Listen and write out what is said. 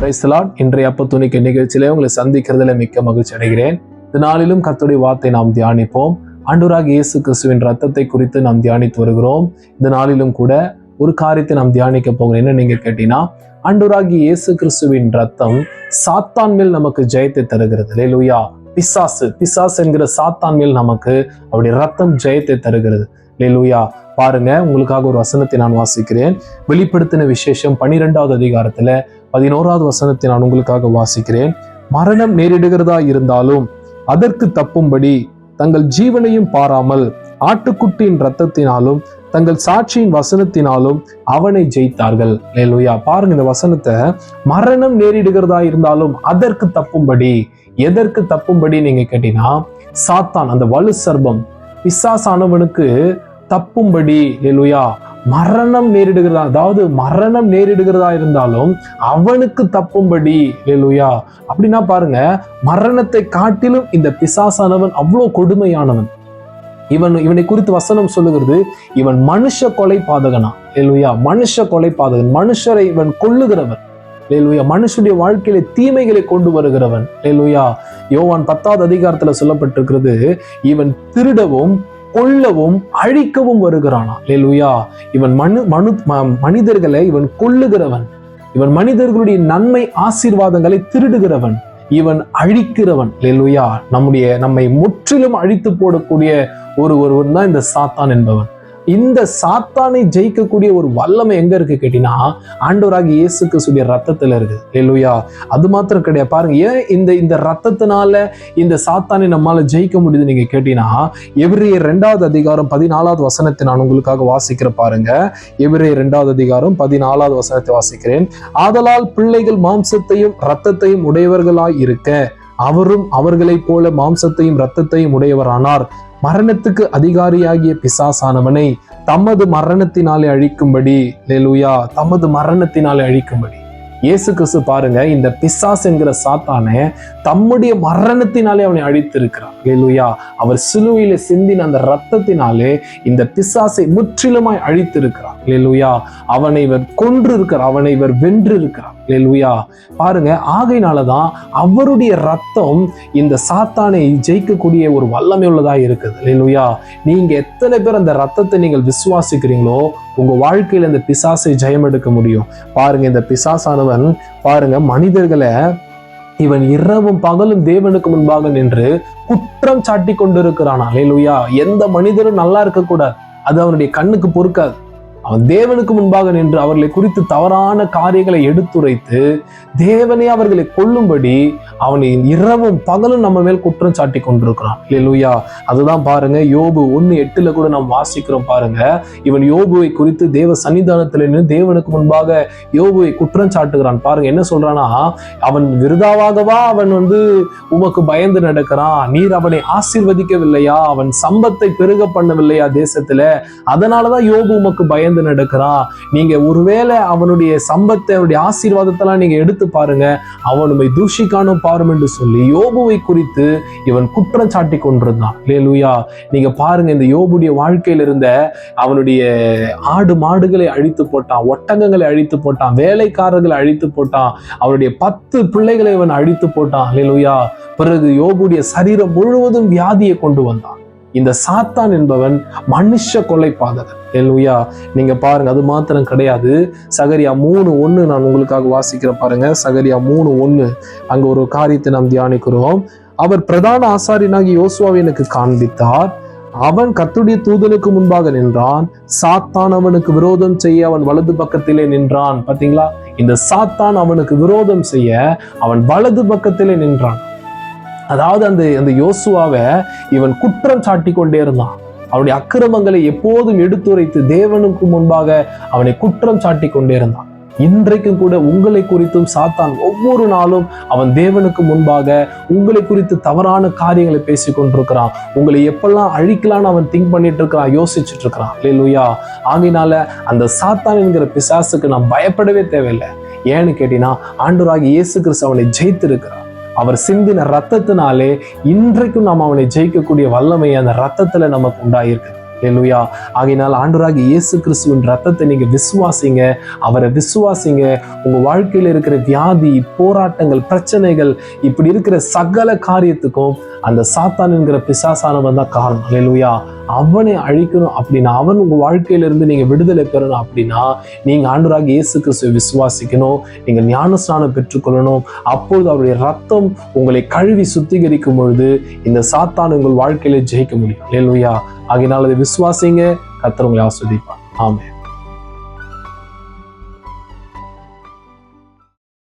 Praise the Lord இன்றைய அப்ப துணிக்க நிகழ்ச்சியிலே உங்களை சந்திக்கிறதுல மிக்க மகிழ்ச்சி அடைகிறேன். இந்த நாளிலும் கத்துடைய வார்த்தை நாம் தியானிப்போம். ஆண்டவராக இயேசு கிறிஸ்துவின் ரத்தத்தை குறித்து நாம் தியானித்து வருகிறோம். இந்த நாளிலும் கூட ஒரு காரியத்தை நாம் தியானிக்க போகிறோம். என்ன நீங்க கேட்டீங்கன்னா ஆண்டவராகி இயேசு கிறிஸ்துவின் ரத்தம் சாத்தான் மேல் நமக்கு ஜெயத்தை தருகிறது. லேலுயா பிசாசு பிசாஸ் என்கிற சாத்தான் மேல் நமக்கு அவருடைய ரத்தம் ஜெயத்தை தருகிறது. லேலுயா பாருங்க. உங்களுக்காக ஒரு வசனத்தை நான் வாசிக்கிறேன். வெளிப்படுத்தின விசேஷம் பனிரெண்டாவது அதிகாரத்துல பதினோராவது வசனத்தை நான் உங்களுக்காக வாசிக்கிறேன். மரணம் நேரிடுகிறதா இருந்தாலும் அதற்கு தப்பும்படி தங்கள் ஜீவனையும் பாராமல் ஆட்டுக்குட்டியின் ரத்தத்தினாலும் தங்கள் சாட்சியின் வசனத்தினாலும் அவனை ஜெயித்தார்கள். லேலுயா பாருங்க இந்த வசனத்தை. மரணம் நேரிடுகிறதா இருந்தாலும் அதற்கு தப்பும்படி எதற்கு தப்பும்படி நீங்க கேட்டீங்கன்னா சாத்தான் அந்த வலு சர்பம் பிசாசானவனுக்கு தப்பும்படி லெலுயா மரணம் நேரிடுகிறதா அதாவது மரணம் நேரிடுகிறதா இருந்தாலும் அவனுக்கு தப்பும்படி லெலுயா அப்படின்னா பாருங்க மரணத்தை காட்டிலும் இந்த பிசாசானவன் அவ்வளோ கொடுமையானவன். இவன் இவனை குறித்து வசனம் சொல்லுகிறது இவன் மனுஷ கொலை பாதகனா லெலுயா மனுஷ கொலை பாதகன் மனுஷரை இவன் கொல்லுகிறவன் லேலுயா மனுஷனுடைய வாழ்க்கையில தீமைகளை கொண்டு வருகிறவன் லேலுயா யோவான் பத்தாவது அதிகாரத்துல சொல்லப்பட்டிருக்கிறது இவன் திருடவும் கொல்லவும் அழிக்கவும் வருகிறானா? லேலுயா இவன் மனு மனு ம- மனிதர்களை இவன் கொல்லுகிறவன். இவன் மனிதர்களுடைய நன்மை ஆசீர்வாதங்களை திருடுகிறவன். இவன் அழிக்கிறவன். லேலுயா நம்முடைய நம்மை முற்றிலும் அழித்து போடக்கூடிய ஒரு ஒருவன் தான் இந்த சாத்தான் என்பவன். இந்த சாத்தானை ஜெயிக்கக்கூடிய ஒரு வல்லமை எங்க இருக்கு கேட்டீங்கன்னா ஆண்டவராகி இயேசு கிறிஸ்துடைய ரத்தத்துல இருக்கு. இல்லையா அது மாத்திரம் கிடையாது. பாருங்க ஏன் இந்த இந்த ரத்தத்தினால இந்த சாத்தானை நம்மால ஜெயிக்க முடியுது நீங்க கேட்டீங்கன்னா எபிரேயர் ரெண்டாவது அதிகாரம் பதினாலாவது வசனத்தை நான் உங்களுக்காக வாசிக்கிற பாருங்க. எபிரேயர் ரெண்டாவது அதிகாரம் பதினாலாவது வசனத்தை வாசிக்கிறேன். ஆதலால் பிள்ளைகள் மாம்சத்தையும் ரத்தத்தையும் உடையவர்களாய் இருக்க அவரும் அவர்களைப் போல மாம்சத்தையும் இரத்தத்தையும் உடையவரானார். மரணத்துக்கு அதிகாரியாகிய பிசாசானவனை தமது மரணத்தினாலே அழிக்கும்படி லெலுயா தமது மரணத்தினாலே அழிக்கும்படி. இயேசு கிறிஸ்து பாருங்க இந்த பிசாஸ் என்கிற சாத்தானே தம்முடைய மரணத்தினாலே அவனை அழித்திருக்கிறார். லெலுயா அவர் சிலுவையில சிந்தின அந்த ரத்தத்தினாலே இந்த பிசாசை முற்றிலுமாய் அழித்திருக்கிறார். லெலுயா அவனை இவர் கொன்று இருக்கிறார் அவனை இவர் வென்று இருக்கிறார் லெல்வியா பாருங்க ஆகையினால தான் அவருடைய ரத்தம் இந்த சாத்தானை ஜெயிக்கக்கூடிய ஒரு வல்லமை உள்ளதாக இருக்குது. லேலுயா நீங்க எத்தனை பேர் அந்த ரத்தத்தை நீங்கள் விசுவாசிக்கிறீங்களோ உங்க வாழ்க்கையில இந்த பிசாசை ஜெயம் எடுக்க முடியும். பாருங்க இந்த பிசாசானவன் பாருங்க மனிதர்களை இவன் இரவும் பகலும் தேவனுக்கு முன்பாக நின்று குற்றம் சாட்டி கொண்டிருக்கிறானா லேலுயா எந்த மனிதரும் நல்லா இருக்கக்கூடாது. அது அவனுடைய கண்ணுக்கு பொறுக்காது. அவன் தேவனுக்கு முன்பாக நின்று அவர்களை குறித்து தவறான காரியங்களை எடுத்துரைத்து தேவனே அவர்களை கொல்லும்படி அவனை இரவும் பகலும் நம்ம மேல் குற்றம் சாட்டி கொண்டிருக்கிறான். இல்லையா அதுதான் பாருங்க யோபு ஒன்னு எட்டுல கூட நாம் வாசிக்கிறோம் பாருங்க. இவன் யோபுவை குறித்து தேவ சன்னிதானத்தில் நின்று தேவனுக்கு முன்பாக யோபுவை குற்றம் சாட்டுகிறான். பாருங்க என்ன சொல்றானா அவன் விருதாவாகவா அவன் வந்து உமக்கு பயந்து நடக்கிறான். நீர் அவனை ஆசீர்வதிக்கவில்லையா? அவன் சம்பத்தை பெருக பண்ணவில்லையா தேசத்துல? அதனாலதான் யோபு உமக்கு பயந்து நடக்கிறான் நீங்க ஒருவேளை அவனுடைய சம்பத்தை அவனுடைய ஆசீர்வாதத்தெல்லாம் நீங்க எடுத்து பாருங்க. அவன் உண்மை தூஷிக்கானும் பாரும் என்று சொல்லி யோபுவை குறித்து இவன் குற்றம் சாட்டி கொண்டிருந்தான். லேலுயா நீங்க பாருங்க இந்த யோபுடைய வாழ்க்கையில் இருந்த அவனுடைய ஆடு மாடுகளை அழித்து போட்டான் ஒட்டகங்களை அழித்து போட்டான் வேலைக்காரர்களை அழித்து போட்டான் அவனுடைய பத்து பிள்ளைகளை இவன் அழித்து போட்டான். லேலுயா பிறகு யோபுடைய சரீரம் முழுவதும் வியாதியை கொண்டு வந்தான். இந்த சாத்தான் என்பவன் மனுஷ கொலை பாதகன். லேலுயா நீங்க பாருங்க அது மாத்திரம் கிடையாது. சகரியா மூணு ஒண்ணு நான் உங்களுக்காக வாசிக்கிற பாருங்க. சகரியா மூணு ஒண்ணு. அங்க ஒரு காரியத்தை நாம் தியானிக்கிறோம். அவர் பிரதான ஆசாரியனாகி யோசுவாவை எனக்கு காண்பித்தார். அவன் கத்துடைய தூதனுக்கு முன்பாக நின்றான். சாத்தான் அவனுக்கு விரோதம் செய்ய அவன் வலது பக்கத்திலே நின்றான். பாத்தீங்களா? இந்த சாத்தான் அவனுக்கு விரோதம் செய்ய அவன் வலது பக்கத்திலே நின்றான். அதாவது அந்த அந்த யோசுவாவை இவன் குற்றம் சாட்டி கொண்டே இருந்தான். அவனுடைய அக்கிரமங்களை எப்போதும் எடுத்துரைத்து தேவனுக்கு முன்பாக அவனை குற்றம் சாட்டி கொண்டே இருந்தான். இன்றைக்கும் கூட உங்களை குறித்தும் சாத்தான் ஒவ்வொரு நாளும் அவன் தேவனுக்கு முன்பாக உங்களை குறித்து தவறான காரியங்களை பேசி கொண்டிருக்கிறான் உங்களை எப்பெல்லாம் அழிக்கலான்னு அவன் திங்க் பண்ணிட்டு இருக்கிறான் யோசிச்சுட்டு இருக்கிறான் லேலுயா ஆகினால அந்த சாத்தான் என்கிற பிசாசுக்கு நான் பயப்படவே தேவையில்லை. ஏன்னு கேட்டினா ஆண்டவராகிய இயேசு கிறிஸ்து அவனை ஜெயித்திருக்கிறான் அவர் சிந்தின ரத்தத்தினாலே இன்றைக்கும் நாம் அவனை ஜெயிக்கக்கூடிய வல்லமை அந்த ரத்தத்துல நமக்கு உண்டாயிருக்கு. ஹalleluya. ஆகையினால் ஆண்டவராகிய இயேசு கிறிஸ்துவின் ரத்தத்தை நீங்க விசுவாசிங்க. அவரை விசுவாசிங்க. உங்க வாழ்க்கையில் இருக்கிற வியாதி போராட்டங்கள் பிரச்சனைகள் இப்படி இருக்கிற சகல காரியத்துக்கும் அந்த சாத்தான் என்கிற பிசாசானவன் தான் காரணம். ஹalleluya. அவனை அழிக்கணும் அப்படின்னா அவன் உங்க வாழ்க்கையிலிருந்து நீங்கள் நீங்க விடுதலை பெறணும் அப்படின்னா நீங்க ஆண்டராக இயேசு கிறிஸ்துவை விசுவாசிக்கணும் நீங்க ஞானஸ்நானம் பெற்றுக்கொள்ளணும். அப்பொழுது அவருடைய ரத்தம் உங்களை கழுவி சுத்திகரிக்கும் பொழுது இந்த சாத்தான் உங்கள் வாழ்க்கையில ஜெயிக்க முடியும். இல்லையா ஆகையினால் அதை விசுவாசிங்க கத்தர் உங்களை ஆஸ்வதிப்பார். ஆமே